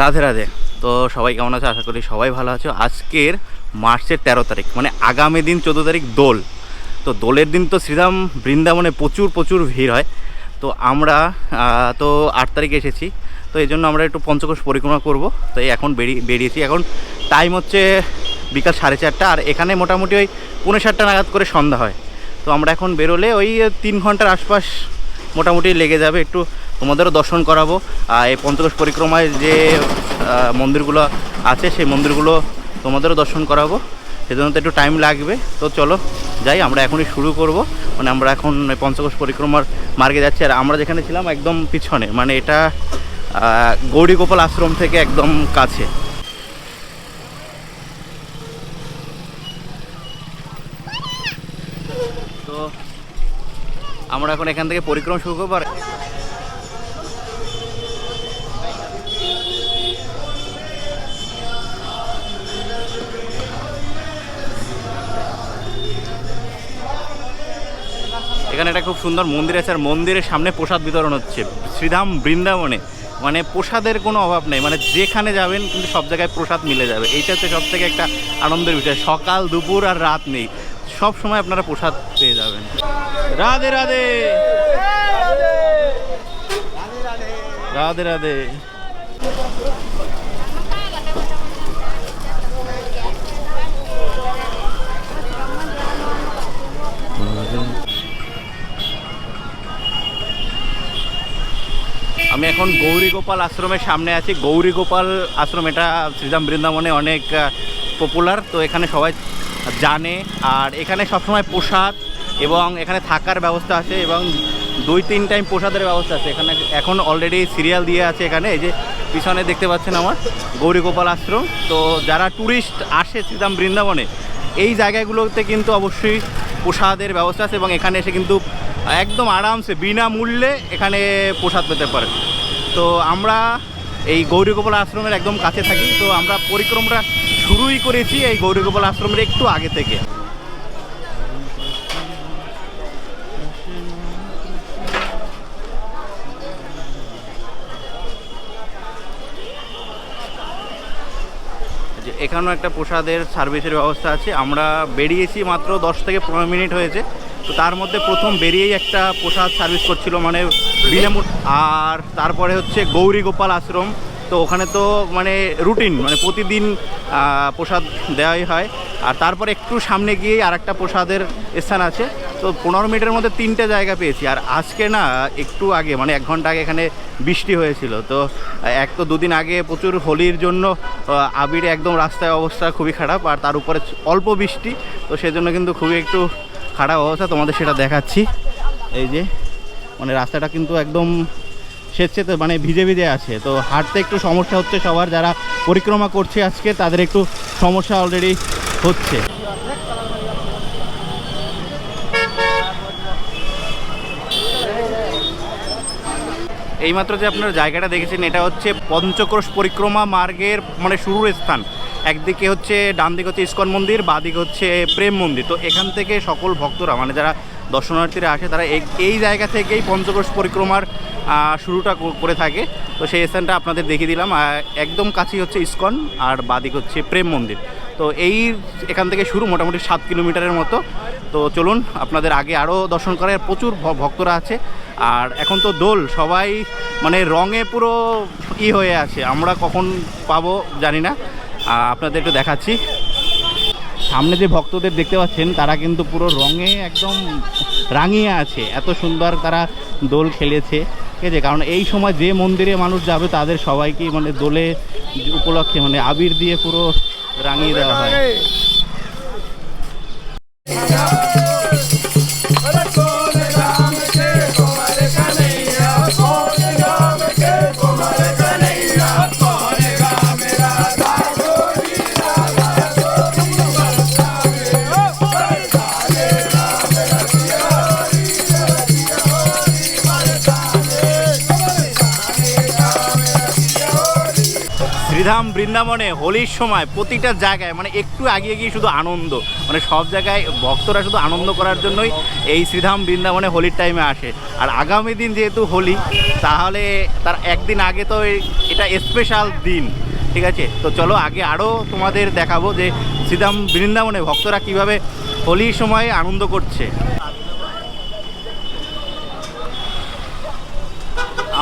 রাধে রাধে। তো সবাই কেমন আছে? আশা করি সবাই ভালো আছো। আজকের মার্চের তেরো তারিখ মানে আগামী দিন চোদ্দ তারিখ দোল। তো দোলের দিন তো শ্রীরাম বৃন্দাবনে প্রচুর প্রচুর ভিড় হয়। তো আমরা তো আট তারিখে এসেছি। তো এই জন্য আমরা একটু পঞ্চকোষ পরিক্রমা করব। তো এখন বেরিয়ে, বেরিয়েছি। এখন টাইম হচ্ছে বিকাল সাড়ে চারটা। আর এখানে মোটামুটি ওই পৌনে সাতটা নাগাদ করে সন্ধ্যা হয়। তো আমরা এখন বেরোলে ওই তিন ঘণ্টার আশপাশ মোটামুটি লেগে যাবে। একটু তোমাদেরও দর্শন করাবো। আর এই পঞ্চকোষ পরিক্রমায় যে মন্দিরগুলো আছে, সেই মন্দিরগুলো তোমাদেরও দর্শন করাবো। সেজন্য তো একটু টাইম লাগবে। তো চলো, যাই, আমরা এখনই শুরু করব। মানে আমরা এখন পঞ্চকোষ পরিক্রমার মার্গে যাচ্ছি। আর আমরা যেখানে ছিলাম একদম পিছনে মানে এটা গৌরীগোপাল আশ্রম থেকে একদম কাছে। তো আমরা এখন এখান থেকে পরিক্রমা শুরু করব। আর এখানে একটা খুব সুন্দর মন্দির আছে, আর মন্দিরের সামনে প্রসাদ বিতরণ হচ্ছে। শ্রীধাম বৃন্দাবনে। মানে প্রসাদের কোনো অভাব নেই। মানে যেখানে যাবেন কিন্তু সব জায়গায় প্রসাদ মিলে যাবে। এইটা হচ্ছে সব থেকে একটা আনন্দের বিষয়। সকাল, দুপুর আর রাত নেই। সব সময় আপনারা প্রসাদ পেয়ে যাবেন। রাধে রাধে! রাধে রাধে! আমি এখন গৌরীগোপাল আশ্রমের সামনে আছি। গৌরীগোপাল আশ্রম, এটা শ্রীরাম বৃন্দাবনে অনেক পপুলার তো এখানে সবাই জানে। আর এখানে সবসময় প্রসাদ এবং এখানে থাকার ব্যবস্থা আছে এবং দুই, তিন টাইম প্রসাদের ব্যবস্থা আছে। এখানে এখন অলরেডি সিরিয়াল দিয়ে আছে এখানে, এই যে পিছনে দেখতে পাচ্ছেন আমার গৌরীগোপাল আশ্রম। তো যারা ট্যুরিস্ট আসে শ্রীরাম বৃন্দাবনে, এই জায়গাগুলোতে কিন্তু অবশ্যই প্রসাদের ব্যবস্থা আছে এবং এখানে এসে কিন্তু একদম আরামসে বিনামূল্যে এখানে প্রসাদ পেতে পারেন। তো আমরা এই গৌরীগোপাল আশ্রমের একদম কাছে থাকি, তো আমরা পরিক্রমাটা শুরুই করেছি এই গৌরীগোপাল আশ্রমের একটু আগে থেকে। এখানেও একটা প্রসাদের সার্ভিসের ব্যবস্থা আছে। আমরা বেরিয়েছি মাত্র দশ থেকে পনেরো মিনিট হয়েছে। তো তার মধ্যে প্রথম বেরিয়েই একটা প্রসাদ সার্ভিস করছিল মানে বিনামূল আর তারপরে হচ্ছে গৌরী গোপাল আশ্রম। তো ওখানে তো মানে রুটিন মানে প্রতিদিন প্রসাদ দেওয়াই হয়। আর তারপর একটু সামনে গিয়েই আর একটা প্রসাদের স্থান আছে। তো পনেরো মিনিটের মধ্যে তিনটে জায়গা পেয়েছি। আর আজকে না, একটু আগে মানে এক ঘণ্টা আগে এখানে বৃষ্টি হয়েছিল। তো এক তো দুদিন আগে প্রচুর হোলির জন্য আবির একদম রাস্তায় অবস্থা খুবই খারাপ। আর তার উপরে অল্প বৃষ্টি, তো সেজন্য কিন্তু খুবই একটু খারাপ অবস্থা, তোমাদের সেটা দেখাচ্ছি। এই যে মানে রাস্তাটা কিন্তু একদম সেচছে তো মানে ভিজে ভিজে আছে। তো হাঁটতে একটু সমস্যা হচ্ছে সবার, যারা পরিক্রমা করছে আজকে, তাদের একটু সমস্যা অলরেডি হচ্ছে। এইমাত্র যে আপনারা জায়গাটা দেখেছেন, এটা হচ্ছে পঞ্চক্রোশ পরিক্রমা মার্গের মানে শুরুর স্থান। একদিকে হচ্ছে ডান দিকে হচ্ছে ইস্কন মন্দির, বাদিকে হচ্ছে প্রেম মন্দির। তো এখান থেকে সকল ভক্তরা মানে যারা দর্শনার্থীরা আসে, তারা এই- জায়গা থেকেই পঞ্চক্রোশ পরিক্রমার শুরুটা করে থাকে। তো সেই স্থানটা আপনাদের দেখিয়ে দিলাম। একদম কাছেই হচ্ছে ইস্কন আর বাদিক হচ্ছে প্রেম মন্দির। তো এই এখান থেকে শুরু মোটামুটি সাত কিলোমিটারের মতো। তো চলুন, আপনাদের আগে আরও দর্শন করার প্রচুর ভক্তরা আছে। আর এখন তো দোল, সবাই মানে রঙে পুরো ই হয়ে আছে। আমরা কখন পাবো জানি না। আপনাদের একটু দেখাচ্ছি। সামনে যে ভক্তদের দেখতে পাচ্ছেন, তারা কিন্তু পুরো রঙে একদম রাঙিয়ে আছে। এত সুন্দর তারা দোল খেলেছে। ঠিক আছে? কারণ এই সময় যে মন্দিরে মানুষ যাবে, তাদের সবাইকে মানে দোলে উপলক্ষে মানে আবির দিয়ে পুরো রাঙিয়ে দেওয়া হয়। শ্রীধাম বৃন্দাবনে হোলির সময় প্রতিটা জায়গায় মানে একটু আগিয়ে গিয়ে শুধু আনন্দ মানে সব জায়গায় ভক্তরা শুধু আনন্দ করার জন্যই এই শ্রীধাম বৃন্দাবনে হোলির টাইমে আসে। আর আগামী দিন যেহেতু হোলি, তাহলে তার একদিন আগে তো এটা স্পেশাল দিন, ঠিক আছে? তো চলো আগে আরও তোমাদের দেখাবো যে শ্রীধাম বৃন্দাবনে ভক্তরা কীভাবে হোলির সময় আনন্দ করছে।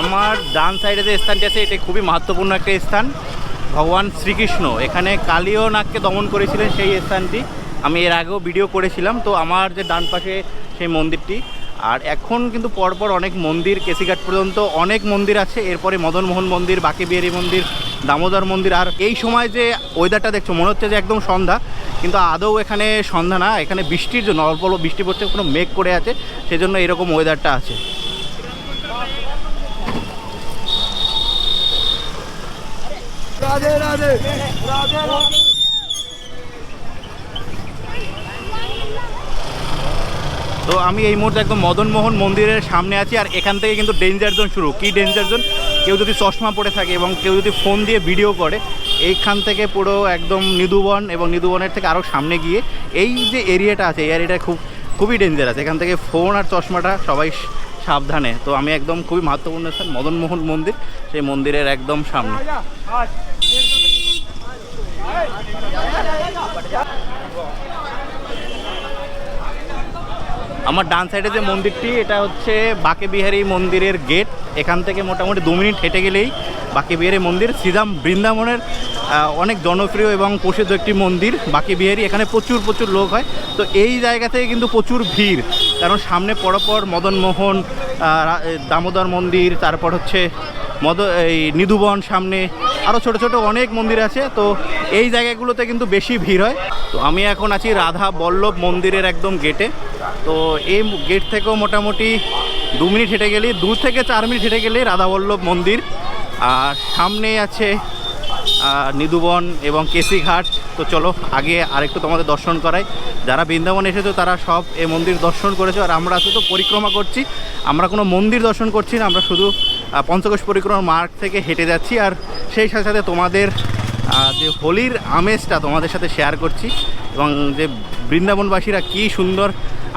আমার ডান সাইডে যে স্থানটি আছে, এটা খুবই মাহাত্মপূর্ণ একটা স্থান। ভগবান শ্রীকৃষ্ণ। এখানে কালীয় নাগকে দমন করেছিলেন সেই স্থানটি। আমি এর আগেও ভিডিও করেছিলাম, তো আমার যে ডান পাশে সেই মন্দিরটি। আর এখন কিন্তু পরপর অনেক মন্দির কেসিঘাট পর্যন্ত অনেক মন্দির আছে। এরপরে মদনমোহন মন্দির বাঁকে বিহারী মন্দির, দামোদর মন্দির, আর এই সময় যে ওয়েদারটা দেখছ, মনে হচ্ছে যে একদম সন্ধ্যা। কিন্তু আদৌ এখানে সন্ধ্যা না, এখানে বৃষ্টির জন্য, অল্প অল্প বৃষ্টি পড়ছে, কোনো মেঘ করে আছে, সেজন্য এরকম ওয়েদারটা আছে। রাধে রাধে। রাধে রাধে তো আমি এই মুহূর্তে একদম মদনমোহন মন্দিরের সামনে আছি আর এখান থেকে কিন্তু ডেঞ্জার জোন শুরু। কি ডেঞ্জার জোন কেউ যদি চশমা পরে থাকে এবং কেউ যদি ফোন দিয়ে ভিডিও করে এইখান থেকে পুরো একদম নিদুবন এবং নিদুবনের থেকে আরও সামনে গিয়ে এই যে এরিয়াটা আছে এই এরিয়াটা খুব খুবই ডেঞ্জারাস এখান থেকে ফোন আর চশমাটা সবাই সাবধানে। তো আমি একদম খুবই মাহাত্মপূর্ণ স্থান মদনমোহন মন্দির সেই মন্দিরের একদম সামনে। আমার ডান সাইডে যে মন্দিরটি, এটা হচ্ছে বাকে বিহারী মন্দিরের গেট এখান থেকে মোটামুটি দু মিনিট হেঁটে গেলেই বাকে বিহারী মন্দির, শ্রীরাম বৃন্দাবনের অনেক জনপ্রিয় এবং প্রসিদ্ধ একটি মন্দির। বাকে বিহারী এখানে প্রচুর প্রচুর লোক হয়। তো এই জায়গা থেকে কিন্তু প্রচুর ভিড়। কারণ সামনে পরপর মদনমোহন দামোদর মন্দির, তারপর হচ্ছে মদ এই নিধুবন সামনে আরও ছোট ছোট অনেক মন্দির আছে, তো এই জায়গাগুলোতে কিন্তু বেশি ভিড় হয়। তো আমি এখন আছি রাধা বল্লভ মন্দিরের একদম গেটে। তো এই গেট থেকেও মোটামুটি দু মিনিট হেঁটে গেলে দু থেকে চার মিনিট হেঁটে গেলে রাধা বল্লভ মন্দির। আর সামনে আছে নিদুবন এবং কেসি ঘাট। তো চলো, আগে আরেকটু তোমাদের দর্শন করাই। যারা বৃন্দাবন এসেছ, তারা সব এই মন্দির দর্শন করেছ। আর আমরা শুধু পরিক্রমা করছি। আমরা কোনো মন্দির দর্শন করছি না, আমরা শুধু পঞ্চকোশ পরিক্রমার মার্গ থেকে হেঁটে যাচ্ছি আর সেই সাথে সাথে তোমাদের যে হোলির আমেজটা তোমাদের সাথে শেয়ার করছি এবং যে বৃন্দাবনবাসীরা কি সুন্দর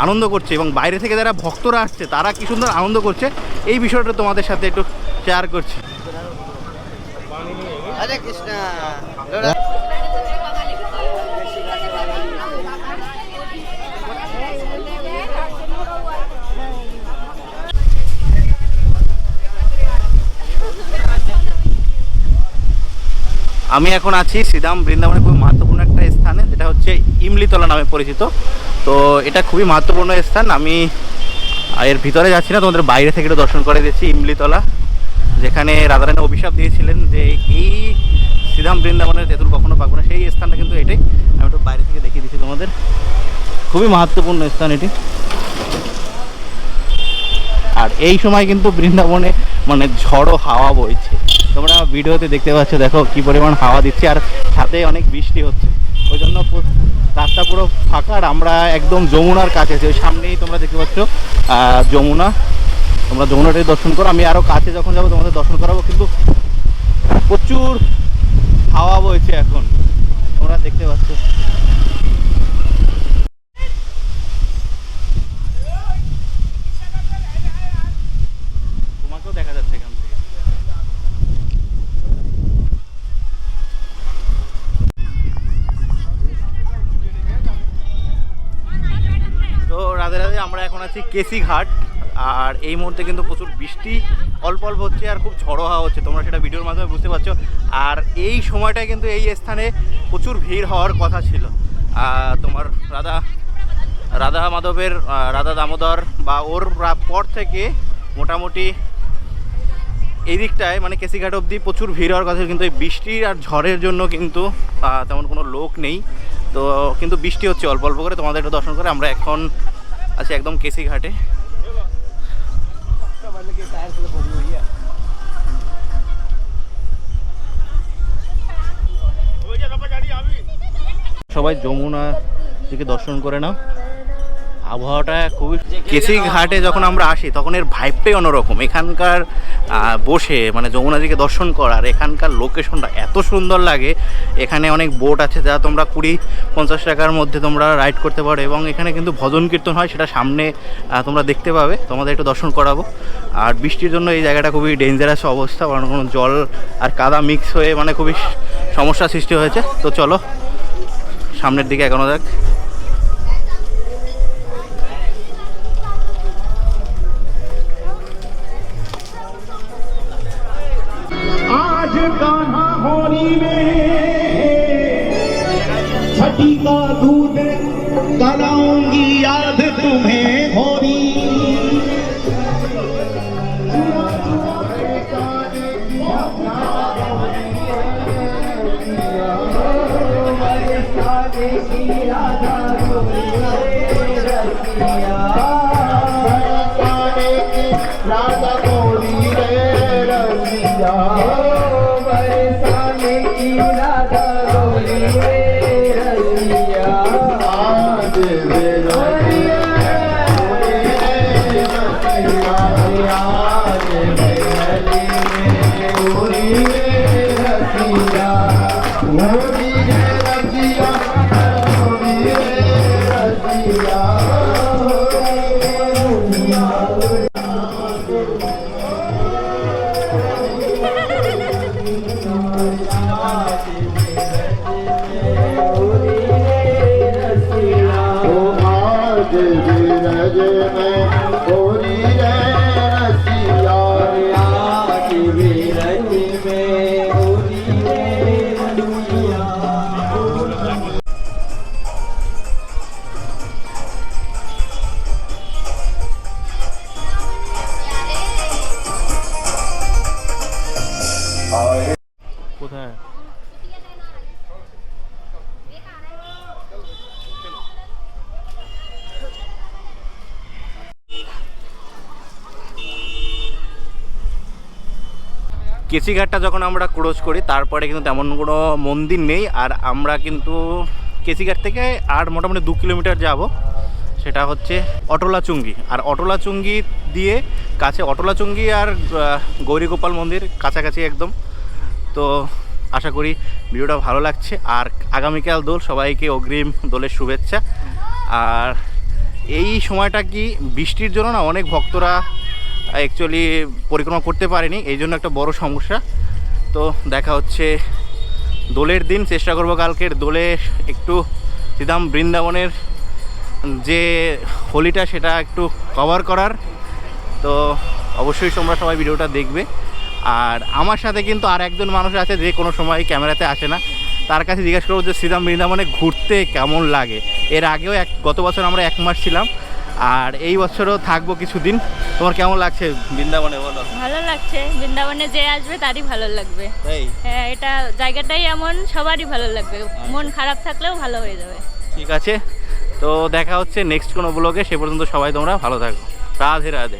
আনন্দ করছে এবং বাইরে থেকে যারা ভক্তরা আসছে, তারা কি সুন্দর আনন্দ করছে, এই বিষয়টা তোমাদের সাথে একটু শেয়ার করছি। হরে কৃষ্ণ। আমি এখন আছি শ্রীধাম বৃন্দাবনের খুবই মাহাত্মপূর্ণ একটা স্থানে, যেটা হচ্ছে ইমলিতলা নামে পরিচিত। তো এটা খুবই মাহাত্মপূর্ণ স্থান। আমি এর ভিতরে যাচ্ছি না, তোমাদের বাইরে থেকে একটু দর্শন করে দিচ্ছি ইমলিতলা, যেখানে রাধারানী অভিশাপ দিয়েছিলেন যে এই শ্রীধাম বৃন্দাবনের তেঁতুল কখনো পাবো না, সেই স্থানটা কিন্তু এটাই। আমি একটু বাইরে থেকে দেখিয়ে দিচ্ছি তোমাদের। খুবই মাহাত্মপূর্ণ স্থান এটি। আর এই সময় কিন্তু বৃন্দাবনে মানে ঝড়ো হাওয়া বইছে। তোমরা ভিডিওতে দেখতে পাচ্ছ, দেখো কি পরিমাণ হাওয়া দিচ্ছে আর সাথে অনেক বৃষ্টি হচ্ছে। ওই জন্য রাস্তা পুরো ফাঁকা আর আমরা একদম যমুনার কাছে আছি। ওই সামনেই তোমরা দেখতে পাচ্ছ যমুনা। তোমরা যমুনাটাই দর্শন করো। আমি আরও কাছে যখন যাব তোমাদের দর্শন করাবো, কিন্তু প্রচুর হাওয়া বইছে এখন। তোমরা দেখতে পাচ্ছ তোমাকেও দেখা যাচ্ছে এখান থেকে তো রাধে রাধে আমরা এখন আছি কেসি ঘাট আর এই মুহূর্তে কিন্তু প্রচুর বৃষ্টি, অল্প অল্প হচ্ছে আর খুব ঝড়ো হাওয়া হচ্ছে। তোমরা সেটা ভিডিওর মাধ্যমে বুঝতে পারছ। আর এই সময়টায় কিন্তু এই স্থানে প্রচুর ভিড় হওয়ার কথা ছিল। তোমার রাধা রাধা মাধবের রাধা দামোদর বা ওর পর থেকে মোটামুটি এই দিকটায় মানে কেসিঘাট অবধি প্রচুর ভিড় হওয়ার কথা কিন্তু এই বৃষ্টির আর ঝড়ের জন্য কিন্তু তেমন কোনো লোক নেই। তো কিন্তু বৃষ্টি হচ্ছে অল্প অল্প করে। তোমাদের একটু দর্শন করে আমরা এখন আছি একদম কেসি ঘাটে। সবাই যমুনা দিকে দর্শন করে নাও। আবহাওয়াটা খুবই কেসি ঘাটে যখন আমরা আসি তখন এর ভাইবটাই অন্যরকম। এখানকার বসে মানে যমুনাজিকে দর্শন করার এখানকার লোকেশনটা এত সুন্দর লাগে। এখানে অনেক বোট আছে যা তোমরা কুড়ি পঞ্চাশ টাকার মধ্যে তোমরা রাইড করতে পারো এবং এখানে কিন্তু ভজন কীর্তন হয় সেটা সামনে তোমরা দেখতে পাবে। তোমাদের একটু দর্শন করাবো। আর বৃষ্টির জন্য এই জায়গাটা খুবই ডেঞ্জারাস অবস্থা কারণ কোনো জল আর কাদা মিক্স হয়ে মানে খুবই সমস্যা সৃষ্টি হয়েছে। তো চলো সামনের দিকে এগোনো যাক। Yeah. बीरज কেসিঘাটটা যখন আমরা ক্রোজ করি, তারপরে কিন্তু তেমন কোনো মন্দির নেই। আর আমরা কিন্তু কেসিঘাট থেকে আর মোটামুটি দু কিলোমিটার যাব। সেটা হচ্ছে অটলাচুঙ্গি। আর অটলাচুঙ্গি দিয়ে কাছে, অটলাচুঙ্গি আর গৌরীগোপাল মন্দির কাছাকাছি একদম। তো আশা করি ভিডিওটা ভালো লাগছে। আর আগামীকাল দোল, সবাইকে অগ্রিম দোলের শুভেচ্ছা। আর এই সময়টা কি বৃষ্টির জন্য না অনেক ভক্তরা অ্যাকচুয়ালি পরিক্রমা করতে পারিনি, এই জন্য একটা বড় সমস্যা। তো দেখা হচ্ছে দোলের দিন, চেষ্টা করব কালকের দোলে একটু শ্রীধাম বৃন্দাবনের যে হোলিটা সেটা একটু কভার করার। তো অবশ্যই তোমরা সবাই ভিডিওটা দেখবে। আর আমার সাথে কিন্তু আর একজন মানুষ আছে যে কোনো সময় ক্যামেরাতে আসে না। তার কাছে জিজ্ঞাসা করব যে শ্রীরাম বৃন্দাবনে ঘুরতে কেমন লাগে? এর আগেও এক, গত বছর আমরা এক মাস ছিলাম। আর এই বছরও থাকব কিছুদিন। তোমার কেমন লাগছে? বৃন্দাবনে বলো। ভালো লাগছে। বৃন্দাবনে যে আসবে তারই ভালো লাগবে। হ্যাঁ এটা জায়গাটাই এমন সবারই ভালো লাগবে। মন খারাপ থাকলেও ভালো হয়ে যাবে। ঠিক আছে। তো দেখা হচ্ছে নেক্সট কোনো ব্লগে সে পর্যন্ত সবাই তোমরা ভালো থাকো। রাধে রাধে।